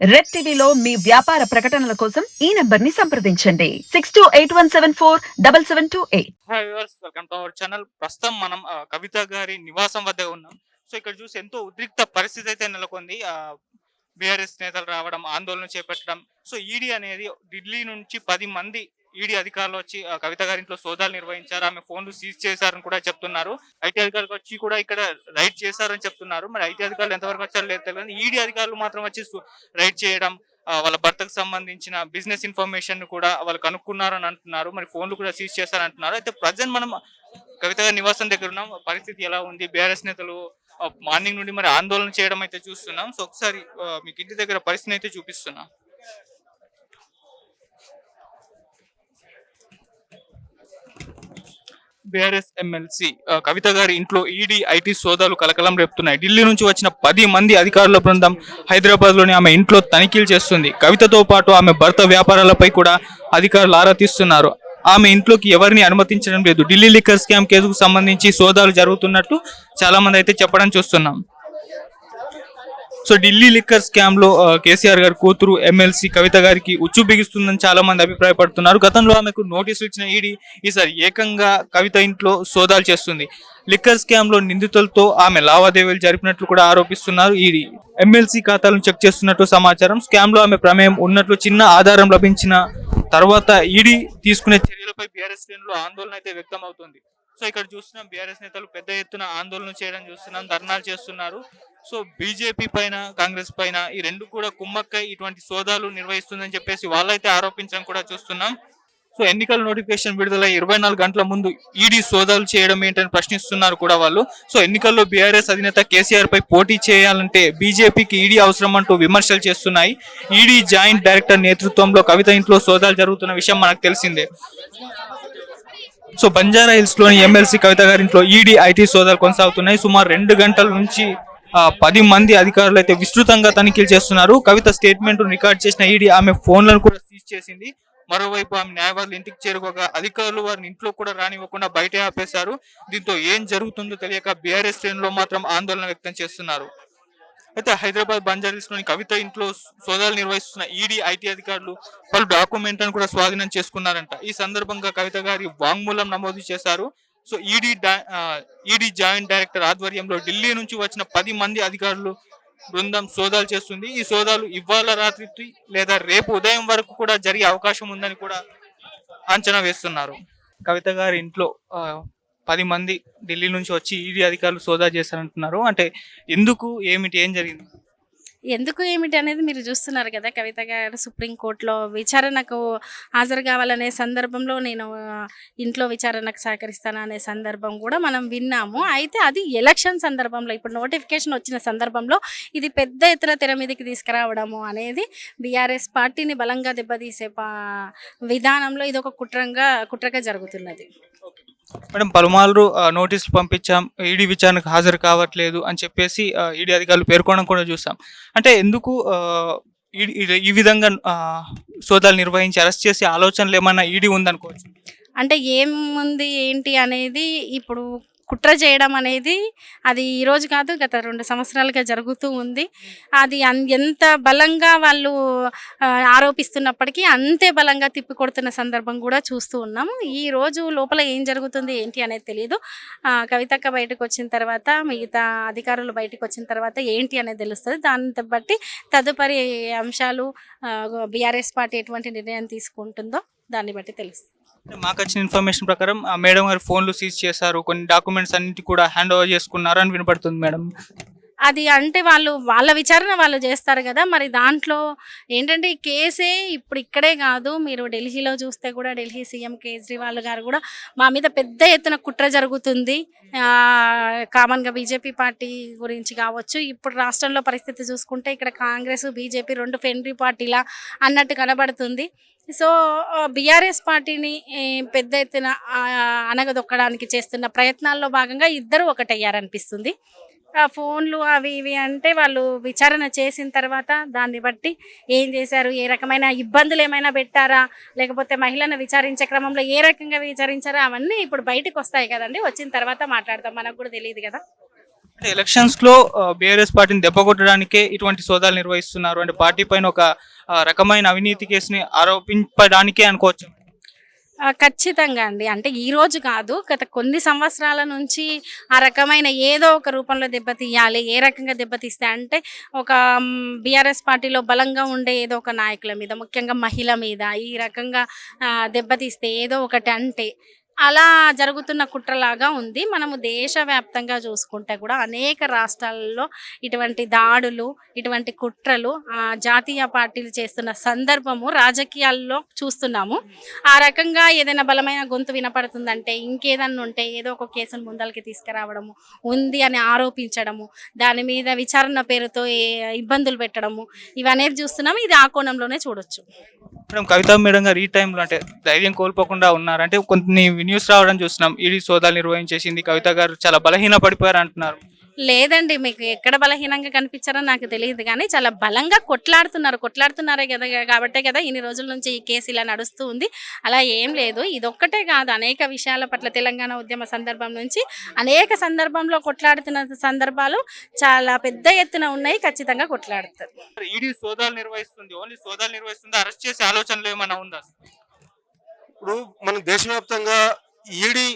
Red టీవీలో మీ వ్యాపార ప్రకటనల కోసం ఈ నెంబర్ని సంప్రదించండి. Six two eight one seven four double seven two eight hi viewers welcome to our channel ప్రస్తుతం మనం కవిత గారి నివాసం వద్ద ఉన్నాం. సో ఇక్కడ చూసి ఎంతో ఉద్రిక్త పరిస్థితి అయితే నెలకొంది. బీఆర్ఎస్ నేతలు రావడం ఆందోళన చేపట్టడం. సో ఈడీ అనేది ఢిల్లీ నుంచి పది మంది ఈడీ అధికారులు వచ్చి కవిత గారి ఇంట్లో సోదాలు నిర్వహించారు. ఆమె ఫోన్లు సీజ్ చేశారని కూడా చెప్తున్నారు. ఐటీ అధికారులు వచ్చి కూడా ఇక్కడ రైడ్ చేశారని చెప్తున్నారు. మరి ఐటీ అధికారులు ఎంతవరకు వచ్చారు లేదు తెలియదు. ఈడీ అధికారులు మాత్రం వచ్చి రైడ్ చేయడం వాళ్ళ భర్తకు సంబంధించిన బిజినెస్ ఇన్ఫర్మేషన్ కూడా వాళ్ళు కనుక్కున్నారని అంటున్నారు. మరి ఫోన్లు కూడా సీజ్ చేశారంటున్నారు అయితే ప్రజెంట్ మనం కవిత గారి నివాసం దగ్గర ఉన్నాం. పరిస్థితి ఎలా ఉంది? బీఆర్ఎస్ నేతలు మార్నింగ్ నుండి మరి ఆందోళన చేయడం అయితే చూస్తున్నాం. సో ఒకసారి మీకు ఇంటి దగ్గర పరిస్థితిని అయితే చూపిస్తున్నాం. బీఆర్ఎస్ ఎమ్మెల్సీ కవిత గారి ఇంట్లో ఈడీ ఐటీ సోదాలు కలకలం రేపుతున్నాయి. ఢిల్లీ నుంచి వచ్చిన పది మంది అధికారుల బృందం హైదరాబాద్లోని ఆమె ఇంట్లో తనిఖీలు చేస్తుంది. కవితతో పాటు ఆమె భర్త వ్యాపారాలపై కూడా అధికారులు ఆరా తీస్తున్నారు. ఆమె ఇంట్లోకి ఎవరిని అనుమతించడం లేదు. ఢిల్లీ లిక్కర్ స్కామ్ కేసుకు సంబంధించి సోదాలు జరుగుతున్నట్టు చాలా మంది అయితే చెప్పడం చూస్తున్నాం. సో ఢిల్లీ లిక్కర్ స్కామ్లో కేసీఆర్ గారి కూతురు ఎమ్మెల్సీ కవిత గారికి ఉచ్చు బిగిస్తుందని చాలా మంది అభిప్రాయపడుతున్నారు. గతంలో ఆమెకు నోటీసులు ఇచ్చిన ఈడీ ఈసారి ఏకంగా కవిత ఇంట్లో సోదాలు చేస్తుంది. లిక్కర్ స్కామ్లో నిందితులతో ఆమె లావాదేవీలు జరిపినట్లు కూడా ఆరోపిస్తున్నారు ఈడీ. ఎమ్మెల్సీ ఖాతాలను చెక్ చేస్తున్నట్టు సమాచారం స్కామ్లో ఆమె ప్రమేయం ఉన్నట్లు చిన్న ఆధారం లభించిన తర్వాత ఈడీ తీసుకునే చర్యలపై బీఆర్ఎస్ శ్రేణులు ఆందోళన అయితే వ్యక్తం అవుతుంది సో ఇక్కడ చూస్తున్నాం బీఆర్ఎస్ నేతలు పెద్ద ఎత్తున ఆందోళన చేయడం చూస్తున్నాం ధర్నాలు చేస్తున్నారు. సో బీజేపీ పైన కాంగ్రెస్ పైన ఈ రెండు కూడా కుమ్మక్కై ఇటువంటి సోదాలు నిర్వహిస్తుందని చెప్పేసి వాళ్ళైతే ఆరోపించడం కూడా చూస్తున్నాం. సో ఎన్నికల నోటిఫికేషన్ విడుదల ఇరవై నాలుగు గంటల ముందు ఈడీ సోదాలు చేయడం ఏంటని ప్రశ్నిస్తున్నారు కూడా వాళ్ళు. సో ఎన్నికల్లో బీఆర్ఎస్ అధినేత కేసీఆర్ పై పోటీ చేయాలంటే బీజేపీకి ఈడీ అవసరం అంటూ విమర్శలు చేస్తున్నాయి. ఈడీ జాయింట్ డైరెక్టర్ నేతృత్వంలో కవిత ఇంట్లో సోదాలు జరుగుతున్న విషయం మనకు తెలిసిందే. సో బంజారా హిల్స్లోని ఎమ్మెల్సీ కవిత గారింట్లో ఈడీ ఐటీ సోదాలు కొనసాగుతున్నాయి. సుమారు రెండు గంటల నుంచి పది మంది అధికారులు అయితే విస్తృతంగా తనిఖీలు చేస్తున్నారు. కవిత స్టేట్మెంట్ రికార్డ్ చేసిన ఈడీ ఆమె ఫోన్లను కూడా సీజ్ చేసింది. మరోవైపు ఆమె న్యాయవాదులు ఇంటికి చేరుకోగా అధికారులు వారిని ఇంట్లో కూడా రానివ్వకుండా బయట ఆపేశారు. దీంతో ఏం జరుగుతుందో తెలియక బీఆర్ఎస్ శ్రేణిలో మాత్రం ఆందోళన వ్యక్తం చేస్తున్నారు. అయితే హైదరాబాద్ బంజారీస్లోని కవిత ఇంట్లో సోదాలు నిర్వహిస్తున్న ఈడీ ఐటీ అధికారులు పలు డాక్యుమెంట్లను కూడా స్వాధీనం చేసుకున్నారంట. ఈ సందర్భంగా కవిత గారి వాంగ్మూలం నమోదు చేశారు. So ED ED joint director ఆధ్వర్యంలో ఢిల్లీ నుంచి వచ్చిన పది మంది అధికారులు బృందం సోదాలు చేస్తుంది. ఈ సోదాలు ఇవాళ రాత్రి లేదా రేపు ఉదయం వరకు కూడా జరిగే అవకాశం ఉందని కూడా అంచనా వేస్తున్నారు. కవిత గారి ఇంట్లో పది మంది ఢిల్లీ నుంచి వచ్చి ఈడీ అధికారులు సోదా చేశారంటున్నారు. అంటే ఎందుకు ఏమిటి ఏం జరిగింది? ఎందుకు ఏమిటి అనేది మీరు చూస్తున్నారు కదా కవిత గారు సుప్రీంకోర్టులో విచారణకు హాజరు కావాలనే సందర్భంలో నేను ఇంట్లో విచారణకు సహకరిస్తాను అనే సందర్భం కూడా మనం విన్నాము. అయితే అది ఎలక్షన్ సందర్భంలో ఇప్పుడు నోటిఫికేషన్ వచ్చిన సందర్భంలో ఇది పెద్ద ఎత్తున తెర మీదకి తీసుకురావడము అనేది బీఆర్ఎస్ పార్టీని బలంగా దెబ్బతీసే పా విధానంలో ఇది ఒక కుట్రంగా కుట్రగా జరుగుతున్నది. మేడం పలుమార్లు నోటీసులు పంపించాం ఈడీ విచారణకు హాజరు కావట్లేదు అని చెప్పేసి ఈడీ అధికారులు పేర్కొనడం కూడా చూసాం. అంటే ఎందుకు ఈ- ఈ- విధంగా సోదాలు నిర్వహించి అరెస్ట్ చేసే ఆలోచనలు ఏమన్నా ఈడీ ఉందనుకోవచ్చు? అంటే ఏముంది ఏంటి అనేది ఇప్పుడు కుట్ర చేయడం అనేది అది ఈరోజు కాదు గత రెండు సంవత్సరాలుగా జరుగుతూ ఉంది. అది అన్- ఎంత బలంగా వాళ్ళు ఆరోపిస్తున్నప్పటికీ అంతే బలంగా తిప్పి కొడుతున్న సందర్భం కూడా చూస్తూ ఉన్నాము ఈ రోజు లోపల ఏం జరుగుతుంది ఏంటి అనేది తెలియదు కవితక్క బయటకు వచ్చిన తర్వాత మిగతా అధికారులు బయటకు వచ్చిన తర్వాత ఏంటి అనేది తెలుస్తుంది. దాన్ని బట్టి తదుపరి అంశాలు బీఆర్ఎస్ పార్టీ ఎటువంటి నిర్ణయం తీసుకుంటుందో దాన్ని బట్టి తెలుస్తుంది. మాకు వచ్చిన ఇన్ఫర్మేషన్ ప్రకారం ఆ మేడం గారు ఫోన్లు సీజ్ చేశారు. కొన్ని డాక్యుమెంట్స్ అన్నిటి కూడా హ్యాండ్ ఓవర్ చేసుకున్నారు అని వినపడుతుంది మేడం. అది అంటే వాళ్ళు వాళ్ళ విచారణ వాళ్ళు చేస్తారు కదా. మరి దాంట్లో ఏంటంటే ఈ కేసే ఇప్పుడు ఇక్కడే కాదు. మీరు ఢిల్లీలో చూస్తే కూడా ఢిల్లీ సీఎం కేజ్రీవాల్ గారు కూడా మా మీద పెద్ద ఎత్తున కుట్ర జరుగుతుంది. కామన్గా బీజేపీ పార్టీ గురించి కావచ్చు. ఇప్పుడు రాష్ట్రంలో పరిస్థితి చూసుకుంటే ఇక్కడ కాంగ్రెస్ బీజేపీ రెండు ఫెండ్రీ పార్టీలా అన్నట్టు కనబడుతుంది. సో బీఆర్ఎస్ పార్టీని పెద్ద ఎత్తున అనగదొక్కడానికి అణగదొక్కడానికి చేస్తున్న ప్రయత్నాల్లో భాగంగా ఇద్దరు ఒకటయ్యారనిపిస్తుంది. ఆ ఫోన్లు అవి ఇవి అంటే వాళ్ళు విచారణ చేసిన తర్వాత దాన్ని బట్టి ఏం చేశారు? ఏ రకమైన ఇబ్బందులు ఏమైనా పెట్టారా? లేకపోతే మహిళను విచారించే క్రమంలో ఏ రకంగా విచారించారా? అవన్నీ ఇప్పుడు బయటకు వస్తాయి కదండి. వచ్చిన తర్వాత మాట్లాడతాం. మనకు కూడా తెలియదు కదా. అంటే ఎలక్షన్స్లో బీఆర్ఎస్ పార్టీని దెబ్బ కొట్టడానికే ఇటువంటి సోదాలు నిర్వహిస్తున్నారు. అంటే పార్టీ పైన ఒక రకమైన అవినీతి కేసుని ఆరోపించడానికే అనుకోవచ్చు. ఖచ్చితంగా అండి. అంటే ఈ రోజు కాదు గత కొన్ని సంవత్సరాల నుంచి ఆ రకమైన ఏదో ఒక రూపంలో దెబ్బతీయాలి ఏ రకంగా దెబ్బతీస్తే అంటే ఒక బీఆర్ఎస్ పార్టీలో బలంగా ఉండే ఏదో ఒక నాయకుల మీద ముఖ్యంగా మహిళ మీద ఈ రకంగా దెబ్బతీస్తే ఏదో ఒకటి అంటే అలా జరుగుతున్న కుట్రలాగా ఉంది. మనము దేశవ్యాప్తంగా చూసుకుంటే కూడా అనేక రాష్ట్రాలలో ఇటువంటి దాడులు ఇటువంటి కుట్రలు ఆ, జాతీయ పార్టీలు చేస్తున్న సందర్భము రాజకీయాల్లో చూస్తున్నాము. ఆ రకంగా ఏదైనా బలమైన గొంతు వినపడుతుందంటే ఇంకేదన్నా ఉంటే ఏదో ఒక కేసును ముందలకి తీసుకురావడము ఉంది అని ఆరోపించడము దాని మీద విచారణ పేరుతో ఏ- ఇబ్బందులు పెట్టడము ఇవనేది చూస్తున్నాము. ఇది ఆ కోణంలోనే చూడొచ్చు. మేడం కవిత మేడం గారు ఈ టైంలో అంటే ధైర్యం కోల్పోకుండా ఉన్నారు అంటే కొన్ని న్యూస్ రావడం చూస్తున్నాం. ఈడీ సోదాలు నిర్వహించేసింది కవిత గారు. చాలా బలహీన పడిపోయారు అంటున్నారు. లేదండి మీకు ఎక్కడ బలహీనంగా కనిపించారో నాకు తెలియదు కానీ చాలా బలంగా కొట్లాడుతున్నారు. కొట్లాడుతున్నారే కదా కాబట్టే కదా ఇన్ని రోజుల నుంచి ఈ కేసు ఇలా నడుస్తూ ఉంది. అలా ఏం లేదు. ఇదొక్కటే కాదు. అనేక విషయాల పట్ల తెలంగాణ ఉద్యమ సందర్భం నుంచి అనేక సందర్భంలో కొట్లాడుతున్న సందర్భాలు చాలా పెద్ద ఎత్తున ఉన్నాయి. ఖచ్చితంగా కొట్లాడుతారు. ఈడీ సోదాలు నిర్వహిస్తుంది. ఓన్లీ సోదాలు నిర్వహిస్తుంది? అరెస్ట్ చేసే ఆలోచనలు ఏమైనా ఉందా? ఇప్పుడు మనం దేశవ్యాప్తంగా ఈడీ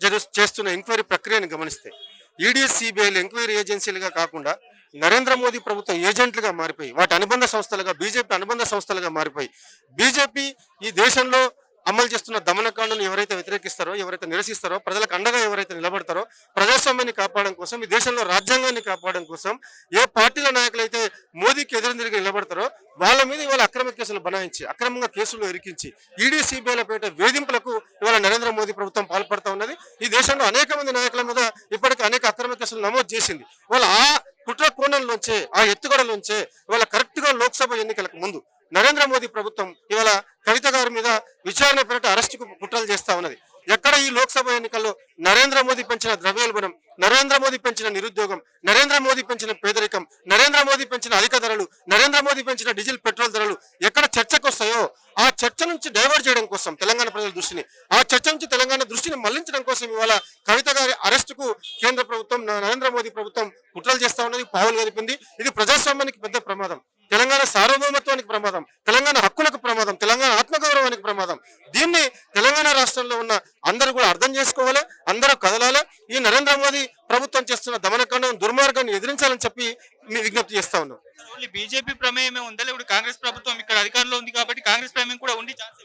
జరు చేస్తున్న ఎంక్వైరీ ప్రక్రియను గమనిస్తే ఈడీ సిబిఐలు ఎంక్వైరీ ఏజెన్సీలుగా కాకుండా నరేంద్ర మోదీ ప్రభుత్వం ఏజెంట్లుగా మారిపోయి వాటి అనుబంధ సంస్థలుగా బీజేపీ అనుబంధ సంస్థలుగా మారిపోయి బీజేపీ ఈ దేశంలో అమలు చేస్తున్న దమనకాండను ఎవరైతే వ్యతిరేకిస్తారో ఎవరైతే నిరసిస్తారో ప్రజలకు అండగా ఎవరైతే నిలబడతారో ప్రజాస్వామ్యాన్ని కాపాడడం కోసం ఈ దేశంలో రాజ్యాంగాన్ని కాపాడడం కోసం ఏ పార్టీల నాయకులు అయితే మోదీకి ఎదురుదిరిగి నిలబడతారో వాళ్ళ మీద ఇవాళ అక్రమ కేసులు బనాయించి అక్రమంగా కేసులు ఇరికించి ఈడీ సిబిఐల పేట వేధింపులకు ఇవాళ నరేంద్ర మోదీ ప్రభుత్వం పాల్పడతా ఉన్నది. ఈ దేశంలో అనేక మంది నాయకుల మీద ఇప్పటికీ అనేక అక్రమ కేసులు నమోదు చేసింది. వాళ్ళ ఆ కుట్ర కోణంలోంచే ఆ ఎత్తుగడలోంచే ఇవాళ కరెక్ట్గా లోక్సభ ఎన్నికలకు ముందు నరేంద్ర మోదీ ప్రభుత్వం ఇవాళ కవిత గారి మీద విచారణ పేరిట అరెస్టుకు కుట్రలు చేస్తా ఉన్నది. ఎక్కడ ఈ లోక్సభ ఎన్నికల్లో నరేంద్ర మోదీ పెంచిన ద్రవ్యోల్బణం నరేంద్ర మోదీ పెంచిన నిరుద్యోగం నరేంద్ర మోదీ పెంచిన పేదరికం నరేంద్ర మోదీ పెంచిన అధిక ధరలు నరేంద్ర మోదీ పెంచిన డీజిల్ పెట్రోల్ ధరలు ఎక్కడ చర్చకు వస్తాయో ఆ చర్చ నుంచి డైవర్ట్ చేయడం కోసం తెలంగాణ ప్రజల దృష్టిని ఆ చర్చ నుంచి తెలంగాణ దృష్టిని మళ్ళించడం కోసం ఇవాళ కవిత గారి అరెస్టుకు కేంద్ర ప్రభుత్వం నరేంద్ర మోదీ ప్రభుత్వం కుట్రలు చేస్తా ఉన్నది పావులు గడిపింది ఇది ప్రజాస్వామ్యానికి పెద్ద ప్రమాదం. తెలంగాణ సార్వభౌమత్వానికి ప్రమాదం తెలంగాణ హక్కులకు ప్రమాదం తెలంగాణ ఆత్మగౌరవానికి ప్రమాదం దీన్ని తెలంగాణ రాష్ట్రంలో ఉన్న అందరూ కూడా అర్థం చేసుకోవాలి అందరూ కదలాలి ఈ నరేంద్ర మోదీ ప్రభుత్వం చేస్తున్న దమనకాండం దుర్మార్గాన్ని ఎదిరించాలని చెప్పి మీ విజ్ఞప్తి చేస్తా ఉన్నాం ఓన్లీ బీజేపీ ప్రమేయమే ఉందా లేకపోతే కాంగ్రెస్ ప్రభుత్వం ఇక్కడ అధికారంలో ఉంది కాబట్టి కాంగ్రెస్ ప్రమేయం కూడా ఉండి ఛాన్స్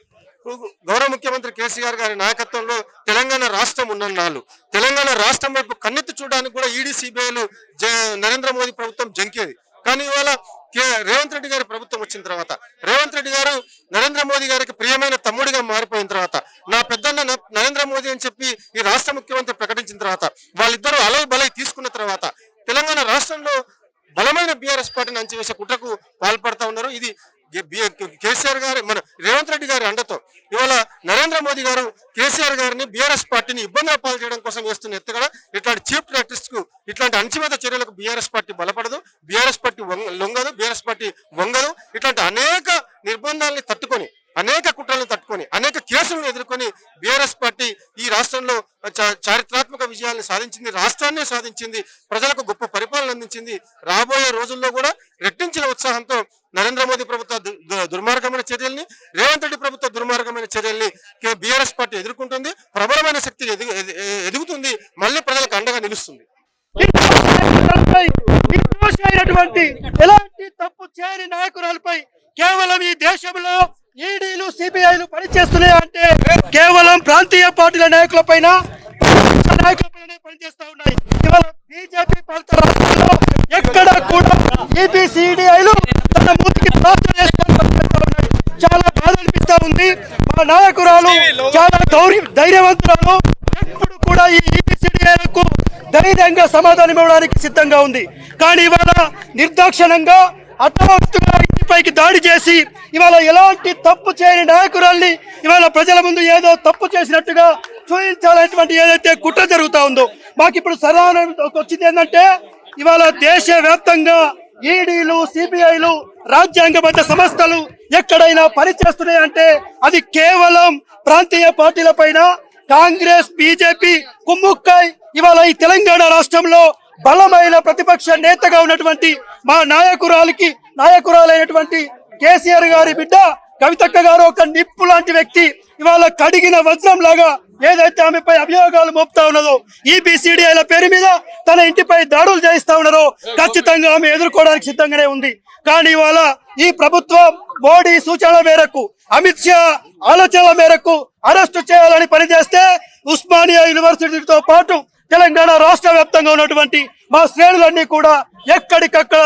గౌరవ ముఖ్యమంత్రి కేసీఆర్ గారి నాయకత్వంలో తెలంగాణ రాష్ట్రం ఉన్నన్నాళ్ళు. తెలంగాణ రాష్ట్రం వైపు కన్నెత్తి చూడడానికి కూడా ఈడీ సిబిఐలు నరేంద్ర మోదీ ప్రభుత్వం జంకేది కానీ ఇవాళ కే- రేవంత్ రెడ్డి గారి ప్రభుత్వం వచ్చిన తర్వాత రేవంత్ రెడ్డి గారు నరేంద్ర మోదీ గారికి ప్రియమైన తమ్ముడిగా మారిపోయిన తర్వాత నా పెద్దన్న నరేంద్ర మోదీ అని చెప్పి ఈ రాష్ట్ర ముఖ్యమంత్రి ప్రకటించిన తర్వాత వాళ్ళిద్దరూ అలై బలై తీసుకున్న తర్వాత తెలంగాణ రాష్ట్రంలో బలమైన బీఆర్ఎస్ పార్టీని అంచివేసే కుట్రకు పాల్పడతా ఉన్నారు ఇది గే- బి- కేసీఆర్ గారి మన రేవంత్ రెడ్డి గారి అండతో ఇవాళ నరేంద్ర మోదీ గారు కేసీఆర్ గారిని బీఆర్ఎస్ పార్టీని ఇబ్బందుల పాలు చేయడం కోసం వేస్తున్న ఎత్తుగడ ఇట్లాంటి చీఫ్ ప్రాక్టీస్కు ఇట్లాంటి అణచివేత చర్యలకు బీఆర్ఎస్ పార్టీ బలపడదు బీఆర్ఎస్ పార్టీ వంగ- లొంగదు బీఆర్ఎస్ పార్టీ వంగదు ఇట్లాంటి అనేక నిర్బంధాలని తట్టుకొని అనేక కుట్రలను తట్టుకొని అనేక కేసులను ఎదుర్కొని బీఆర్ఎస్ పార్టీ ఈ రాష్ట్రంలో చ- చారిత్రాత్మక విజయాలను సాధించింది రాష్ట్రాన్నే సాధించింది ప్రజలకు గొప్ప పరిపాలన అందించింది. రాబోయే రోజుల్లో కూడా రెట్టించిన ఉత్సాహంతో నరేంద్ర మోదీ ప్రభుత్వ దుర్మార్గమైన చర్యల్ని రేవంత్ రెడ్డి ప్రభుత్వ దుర్మార్గమైన చర్యల్ని బీఆర్ఎస్ పార్టీ ఎదుర్కొంటుంది ప్రబలమైన శక్తి ఎదుగు ఎదుగుతుంది మళ్ళీ ప్రజలకు అండగా నిలుస్తుంది. తప్పు చేయని నాయకురాలపై కేవలం ఈ దేశంలో ఈడీలు సిబిఐలు పనిచేస్తున్నాయి అంటే కేవలం ప్రాంతీయ పార్టీల నాయకుల పైన నాయకులపైన నాయకులపైనే పనిచేస్తా ఉన్నాయి. ఇవాళ బీజేపీ పాలిత రాష్ట్రాల్లో ఎక్కడ కూడా ఈబీసీడీఐలు తన మూతికి ప్లాస్టర్ ఉన్నాయి. చాలా బాధ అనిపిస్తా ఉంది. మా నాయకురాలు చాలా ధైర్య ధైర్యవంతురాలు. ఎప్పుడు కూడా ఈ ఏపీసీడీఐలకు ధైర్యంగా సమాధానం ఇవ్వడానికి సిద్ధంగా ఉంది. కానీ ఇవాళ నిర్దాక్షణంగా అర్థవంతుగా ఇంటిపైకి దాడి చేసి ఇవాళ ఎలాంటి తప్పు చేయని నాయకురాల్ని ఇవాళ ప్రజల ముందు ఏదో తప్పు చేసినట్టుగా చూపించాలనేటువంటి ఏదైతే కుట్ర జరుగుతూ ఉందో మాకు ఇప్పుడు సరైన వచ్చింది ఏంటంటే ఇవాళ దేశ వ్యాప్తంగా ఈడీలు సిబిఐలు రాజ్యాంగబద్ధ సంస్థలు ఎక్కడైనా పనిచేస్తున్నాయంటే అది కేవలం ప్రాంతీయ పార్టీల పైన కాంగ్రెస్ బీజేపీ కుమ్ముక్కై ఇవాళ ఈ తెలంగాణ రాష్ట్రంలో బలమైన ప్రతిపక్ష నేతగా ఉన్నటువంటి మా నాయకురాలకి నాయకురాలైనటువంటి కేసీఆర్ గారి బిడ్డ కవితక్క గారు ఒక నిప్పు లాంటి వ్యక్తి. ఇవాళ కడిగిన వజ్రం లాగా ఏదైతే ఆమెపై అభియోగాలు మోపుతా ఉన్నదో ఈబిసిడిఐల పేరు మీద తన ఇంటిపై దాడులు చేయిస్తా ఉన్నారో ఖచ్చితంగా ఆమె ఎదుర్కోవడానికి సిద్ధంగానే ఉంది. కానీ ఇవాళ ఈ ప్రభుత్వం మోడీ సూచనల మేరకు అమిత్ షా ఆలోచనల మేరకు అరెస్టు చేయాలని పనిచేస్తే ఉస్మానియా యూనివర్సిటీతో పాటు తెలంగాణ రాష్ట్ర వ్యాప్తంగా ఉన్నటువంటి మా శ్రేణులన్నీ కూడా ఎక్కడికక్కడ